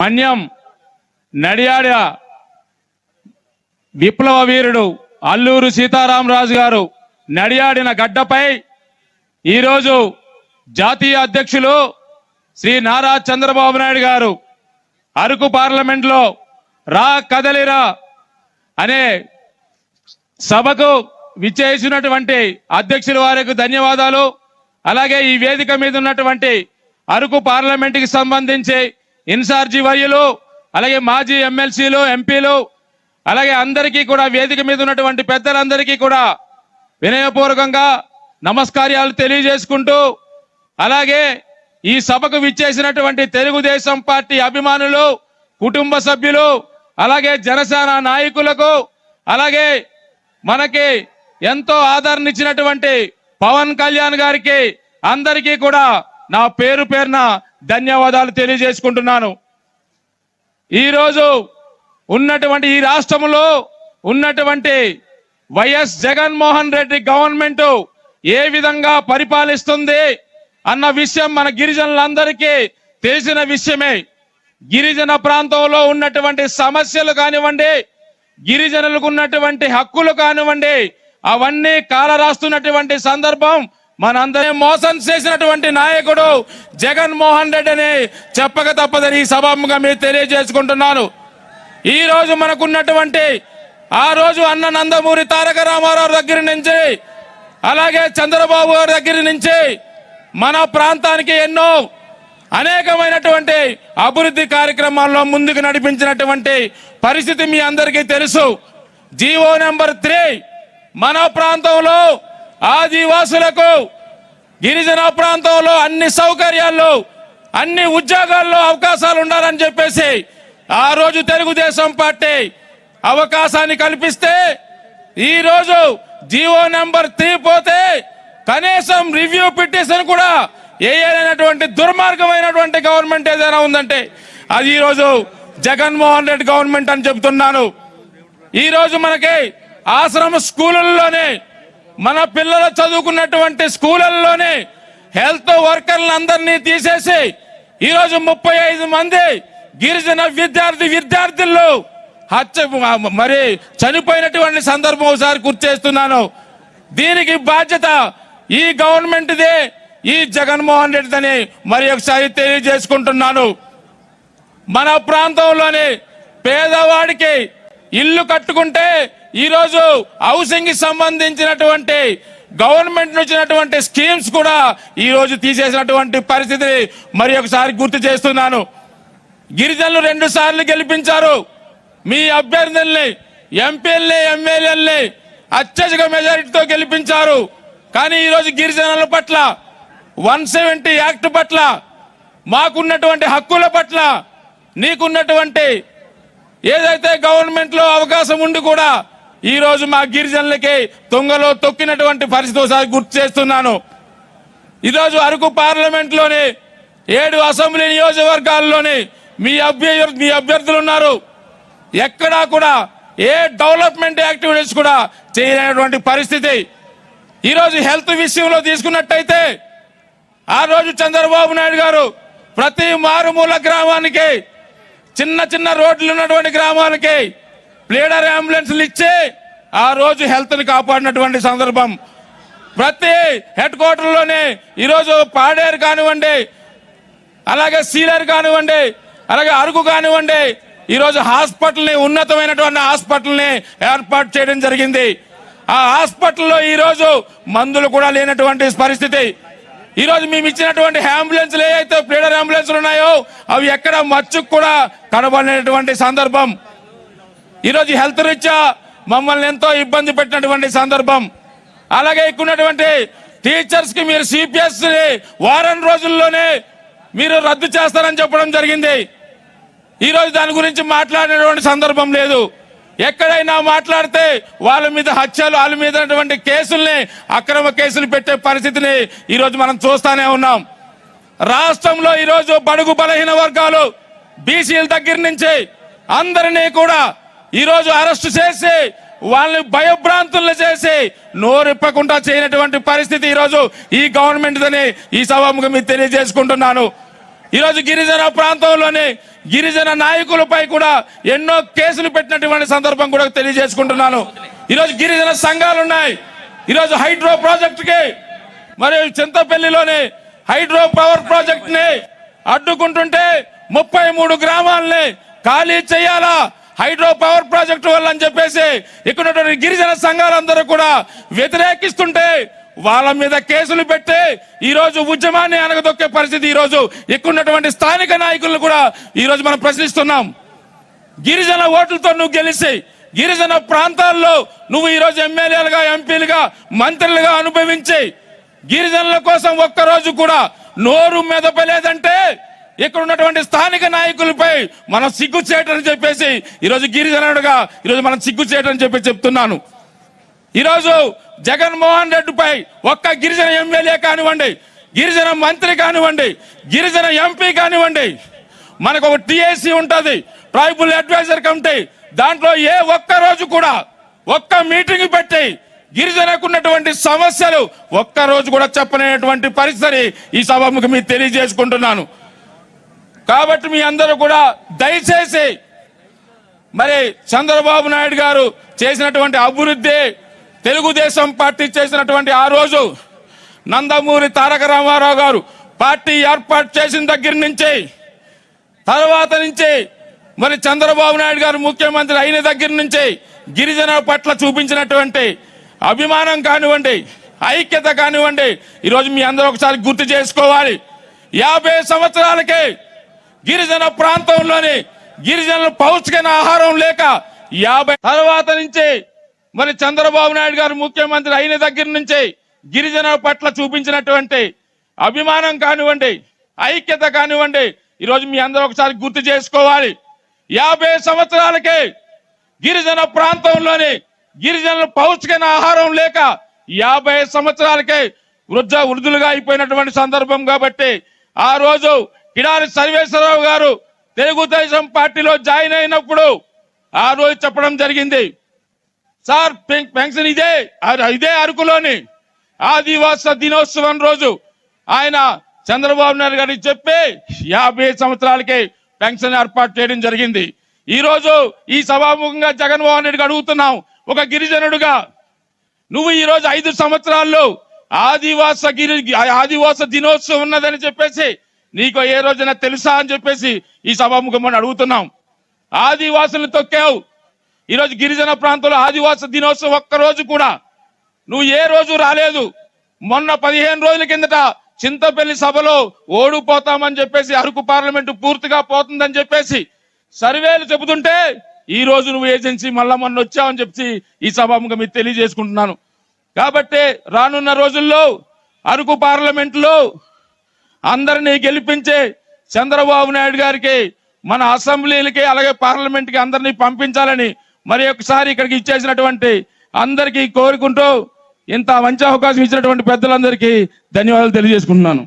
మన్యం నడియాడ విప్లవ వీరుడు అల్లూరు సీతారామరాజు గారు నడియాడిన గడ్డపై ఈరోజు జాతీయ అధ్యక్షులు శ్రీ నారా చంద్రబాబు నాయుడు గారు అరకు పార్లమెంట్లో రా కదలిరా అనే సభకు విచ్చేసినటువంటి అధ్యక్షుల వారికి ధన్యవాదాలు. అలాగే ఈ వేదిక మీద ఉన్నటువంటి అరకు పార్లమెంటుకి సంబంధించి ఇన్సార్జీ వైయులు అలాగే మాజీ ఎమ్మెల్సీలు ఎంపీలు అలాగే అందరికీ కూడా వేదిక మీద ఉన్నటువంటి పెద్దలందరికీ కూడా వినయపూర్వకంగా నమస్కారాలు తెలియజేసుకుంటూ అలాగే ఈ సభకు విచ్చేసినటువంటి తెలుగుదేశం పార్టీ అభిమానులు కుటుంబ సభ్యులు అలాగే జనసేన నాయకులకు అలాగే మనకి ఎంతో ఆదరణ ఇచ్చినటువంటి పవన్ కళ్యాణ్ గారికి అందరికీ కూడా నా పేరు పేరున ధన్యవాదాలు తెలియజేసుకుంటున్నాను. ఈరోజు ఉన్నటువంటి ఈ రాష్ట్రంలో ఉన్నటువంటి Y S Jaganmohan Reddy government ఏ విధంగా పరిపాలిస్తుంది అన్న విషయం మన గిరిజనులందరికీ తెలిసిన విషయమే. గిరిజన ప్రాంతంలో ఉన్నటువంటి సమస్యలు కానివ్వండి గిరిజనులకు ఉన్నటువంటి హక్కులు కానివ్వండి అవన్నీ కాలరాస్తున్నటువంటి సందర్భం మనందరం మోసం చేసినటువంటి నాయకుడు జగన్మోహన్ రెడ్డి అని చెప్పక తప్పదని ఈ సభాముగా మీరు తెలియజేసుకుంటున్నాను. ఈ రోజు మనకున్నటువంటి ఆ రోజు అన్న నందమూరి తారక రామారావు దగ్గర నుంచి అలాగే చంద్రబాబు గారి దగ్గర నుంచి మన ప్రాంతానికి ఎన్నో అనేకమైనటువంటి అభివృద్ధి కార్యక్రమాల్లో ముందుకు నడిపించినటువంటి పరిస్థితి మీ అందరికీ తెలుసు. జీవో నెంబర్ త్రీ మన ప్రాంతంలో ఆదివాసులకు గిరిజన ప్రాంతంలో అన్ని సౌకర్యాల్లో అన్ని ఉద్యోగాల్లో అవకాశాలు ఉండాలని చెప్పేసి ఆ రోజు తెలుగుదేశం పార్టీ అవకాశాన్ని కల్పిస్తే ఈ రోజు జీవో నెంబర్ త్రీ పోతే కనీసం రివ్యూ పిటిషన్ కూడా ఏదైనటువంటి దుర్మార్గమైనటువంటి గవర్నమెంట్ ఏదైనా ఉందంటే అది ఈరోజు జగన్మోహన్ రెడ్డి గవర్నమెంట్ అని చెబుతున్నాను. ఈరోజు మనకి ఆశ్రమ స్కూళ్ళల్లోనే మన పిల్లలు చదువుకున్నటువంటి స్కూళ్ళల్లోనే హెల్త్ వర్కర్లందరినీ తీసేసి ఈరోజు ముప్పై ఐదు మంది గిరిజన విద్యార్థి విద్యార్థులు హత్య మరి చనిపోయినటువంటి సందర్భం ఒకసారి గుర్తిస్తున్నాను దీనికి బాధ్యత ఈ గవర్నమెంట్దే ఈ జగన్మోహన్ రెడ్డిదని మరి ఒకసారి తెలియజేసుకుంటున్నాను. మన ప్రాంతంలోని పేదవాడికి ఇల్లు కట్టుకుంటే ఈరోజు హౌసింగ్కి సంబంధించినటువంటి గవర్నమెంట్ నుంచినటువంటి స్కీమ్స్ కూడా ఈ రోజు తీసేసినటువంటి పరిస్థితిని మరి ఒకసారి గుర్తు చేస్తున్నాను. గిరిజనులు రెండు సార్లు గెలిపించారు. మీ అభ్యర్థుల్ని ఎంపీల్ని ఎమ్మెల్యేల్ని అత్యధిక మెజారిటీతో గెలిపించారు. కానీ ఈరోజు గిరిజనుల పట్ల వన్ సెవెంటీ యాక్ట్ పట్ల మాకున్నటువంటి హక్కుల పట్ల నీకున్నటువంటి ఏదైతే గవర్నమెంట్లో అవకాశం ఉండి కూడా ఈ రోజు మా గిరిజనులకి తుంగలో తొక్కినటువంటి పరిస్థితి ఒకసారి గుర్తు చేస్తున్నాను. ఈరోజు అరకు పార్లమెంట్లోని ఏడు అసెంబ్లీ నియోజకవర్గాల్లోని మీ అభ్యర్థి మీ అభ్యర్థులు ఉన్నారు. ఎక్కడా కూడా ఏ డెవలప్మెంట్ యాక్టివిటీస్ కూడా చేయలేనటువంటి పరిస్థితి. ఈరోజు హెల్త్ విషయంలో తీసుకున్నట్టయితే ఆ రోజు చంద్రబాబు నాయుడు గారు ప్రతి మారుమూల గ్రామానికి చిన్న చిన్న రోడ్లు ఉన్నటువంటి గ్రామాలకి ప్లేడర్ అంబులెన్స్లు ఇచ్చి ఆ రోజు హెల్త్ని కాపాడినటువంటి సందర్భం. ప్రతి హెడ్ క్వార్టర్లోనే ఈరోజు పాడేరు కానివ్వండి అలాగే సీలర్ కానివ్వండి అలాగే అరుగు కానివ్వండి ఈరోజు హాస్పిటల్ని ఉన్నతమైనటువంటి హాస్పిటల్ని ఏర్పాటు చేయడం జరిగింది. ఆ హాస్పిటల్లో ఈరోజు మందులు కూడా లేనటువంటి పరిస్థితి. ఈరోజు మేము ఇచ్చినటువంటి అంబులెన్స్లు ఏవైతే ప్లేడర్ అంబులెన్స్లు ఉన్నాయో అవి ఎక్కడ మచ్చుకు కూడా కనబడినటువంటి సందర్భం. ఈరోజు హెల్త్ రీత్యా మమ్మల్ని ఎంతో ఇబ్బంది పెట్టినటువంటి సందర్భం. అలాగే ఇక్కడ ఉన్నటువంటి టీచర్స్కి మీరు సిపిఎస్ వారం రోజుల్లోనే మీరు రద్దు చేస్తారని చెప్పడం జరిగింది. ఈ రోజు దాని గురించి మాట్లాడినటువంటి సందర్భం లేదు. ఎక్కడైనా మాట్లాడితే వాళ్ళ మీద హత్యలు వాళ్ళ మీద కేసుల్ని అక్రమ కేసులు పెట్టే పరిస్థితిని ఈ రోజు మనం చూస్తానే ఉన్నాం. రాష్ట్రంలో ఈరోజు బడుగు బలహీన వర్గాలు బీసీల దగ్గర నుంచి అందరినీ కూడా ఈరోజు అరెస్ట్ చేసి వాళ్ళని భయభ్రాంతులు చేసి నోరిప్పకుండా చేయనటువంటి పరిస్థితి ఈరోజు ఈ గవర్నమెంట్దని ఈ సభముగా మీకు తెలియజేసుకుంటున్నాను. ఈరోజు గిరిజన ప్రాంతంలోని గిరిజన నాయకులపై కూడా ఎన్నో కేసులు పెట్టినటువంటి సందర్భం కూడా తెలియజేసుకుంటున్నాను. ఈరోజు గిరిజన సంఘాలు ఉన్నాయి. ఈరోజు హైడ్రో ప్రాజెక్టుకి మరియు చింతపల్లిలోని హైడ్రో పవర్ ప్రాజెక్ట్ని అడ్డుకుంటుంటే ముప్పై మూడు గ్రామాలని ఖాళీ చేయాలా? హైడ్రో పవర్ ప్రాజెక్టు వల్ల అని చెప్పేసి ఇక్కడ ఉన్నటువంటి గిరిజన సంఘాలందరూ కూడా వ్యతిరేకిస్తుంటే వాళ్ళ మీద కేసులు పెట్టి ఈ రోజు ఉద్యమాన్ని అనగదొక్కే పరిస్థితి ఈ రోజు ఇక్కడ ఉన్నటువంటి స్థానిక నాయకులను కూడా ఈ రోజు మనం ప్రశ్నిస్తున్నాం. గిరిజన ఓట్లతో నువ్వు గెలిచి గిరిజన ప్రాంతాల్లో నువ్వు ఈ రోజు ఎమ్మెల్యేలుగా ఎంపీలుగా మంత్రులుగా అనుభవించి గిరిజనుల కోసం ఒక్కరోజు కూడా నోరు మెదపలేదంటే ఇక్కడ ఉన్నటువంటి స్థానిక నాయకులపై మనం సిగ్గు చేయటని చెప్పేసి ఈరోజు గిరిజనుడుగా ఈరోజు మనం సిగ్గు చేయటని చెప్పి చెప్తున్నాను. ఈరోజు జగన్మోహన్ రెడ్డిపై ఒక్క గిరిజన ఎమ్మెల్యే కానివ్వండి గిరిజన మంత్రి కానివ్వండి గిరిజన ఎంపీ కానివ్వండి మనకు ఒక టిఏసి ఉంటుంది ట్రైబుల్ అడ్వైజర్ కమిటీ దాంట్లో ఏ ఒక్క రోజు కూడా ఒక్క మీటింగ్ పెట్టి గిరిజనకు ఉన్నటువంటి సమస్యలు ఒక్క రోజు కూడా చెప్పలేనటువంటి పరిస్థితి ఈ సభకు మీకు తెలియజేసుకుంటున్నాను. కాబట్టి మీ అందరూ కూడా దయచేసి మరి చంద్రబాబు నాయుడు గారు చేసినటువంటి అభివృద్ధి తెలుగుదేశం పార్టీ చేసినటువంటి ఆ రోజు నందమూరి తారక రామారావు గారు పార్టీ ఏర్పాటు చేసిన దగ్గర నుంచి తర్వాత నుంచి మరి చంద్రబాబు నాయుడు గారు ముఖ్యమంత్రి అయిన దగ్గర నుంచి గిరిజనుల పట్ల చూపించినటువంటి అభిమానం కానివ్వండి ఐక్యత కానివ్వండి ఈరోజు మీ అందరూ ఒకసారి గుర్తు చేసుకోవాలి. యాభై సంవత్సరాలకే గిరిజన ప్రాంతంలోని గిరిజనుల పౌష్టికైన ఆహారం లేక యాభై తర్వాత నుంచి మరి చంద్రబాబు నాయుడు గారు ముఖ్యమంత్రి అయిన దగ్గర నుంచి గిరిజనుల పట్ల చూపించినటువంటి అభిమానం కానివ్వండి ఐక్యత కానివ్వండి ఈరోజు మీ అందరూ ఒకసారి గుర్తు చేసుకోవాలి. యాభై సంవత్సరాలకే గిరిజన ప్రాంతంలోని గిరిజనుల పౌష్టికైన ఆహారం లేక యాభై సంవత్సరాలకే వృద్ధ వృద్ధులుగా అయిపోయినటువంటి సందర్భం కాబట్టి ఆ రోజు కిడారి సర్వేశ్వరరావు గారు తెలుగుదేశం పార్టీలో జాయిన్ అయినప్పుడు ఆ రోజు చెప్పడం జరిగింది. సార్ పెన్షన్ ఇదే ఇదే అరకులోని ఆదివాస దినోత్సవం రోజు ఆయన చంద్రబాబు నాయుడు గారికి చెప్పి యాభై సంవత్సరాలకే పెన్షన్ ఏర్పాటు చేయడం జరిగింది. ఈ రోజు ఈ సభాముఖంగా జగన్మోహన్ రెడ్డికి అడుగుతున్నాం ఒక గిరిజనుడుగా నువ్వు ఈ రోజు ఐదు సంవత్సరాల్లో ఆదివాస గిరి ఆదివాస దినోత్సవం ఉన్నదని చెప్పేసి నీకు ఏ రోజున తెలుసా అని చెప్పేసి ఈ సభాముఖం అడుగుతున్నాం. ఆదివాసులను తొక్కావు. ఈరోజు గిరిజన ప్రాంతంలో ఆదివాస దినోత్సవం ఒక్క రోజు కూడా నువ్వు ఏ రోజు రాలేదు. మొన్న పదిహేను రోజుల కిందట చింతపల్లి సభలో ఓడిపోతామని చెప్పేసి అరకు పార్లమెంటు పూర్తిగా పోతుందని చెప్పేసి సర్వేలు చెబుతుంటే ఈ రోజు నువ్వు ఏజెన్సీ మళ్ళా మొన్న వచ్చావని చెప్పి ఈ సభాముఖం మీకు తెలియజేసుకుంటున్నాను. కాబట్టి రానున్న రోజుల్లో అరకు పార్లమెంటులో అందరినీ గెలిపించే చంద్రబాబు నాయుడు గారికి మన అసెంబ్లీలకి అలాగే పార్లమెంట్కి అందరినీ పంపించాలని మరి ఒకసారి ఇక్కడికి ఇచ్చేసినటువంటి అందరికీ కోరుకుంటూ ఇంత మంచి అవకాశం ఇచ్చినటువంటి పెద్దలందరికీ ధన్యవాదాలు తెలియజేసుకుంటున్నాను.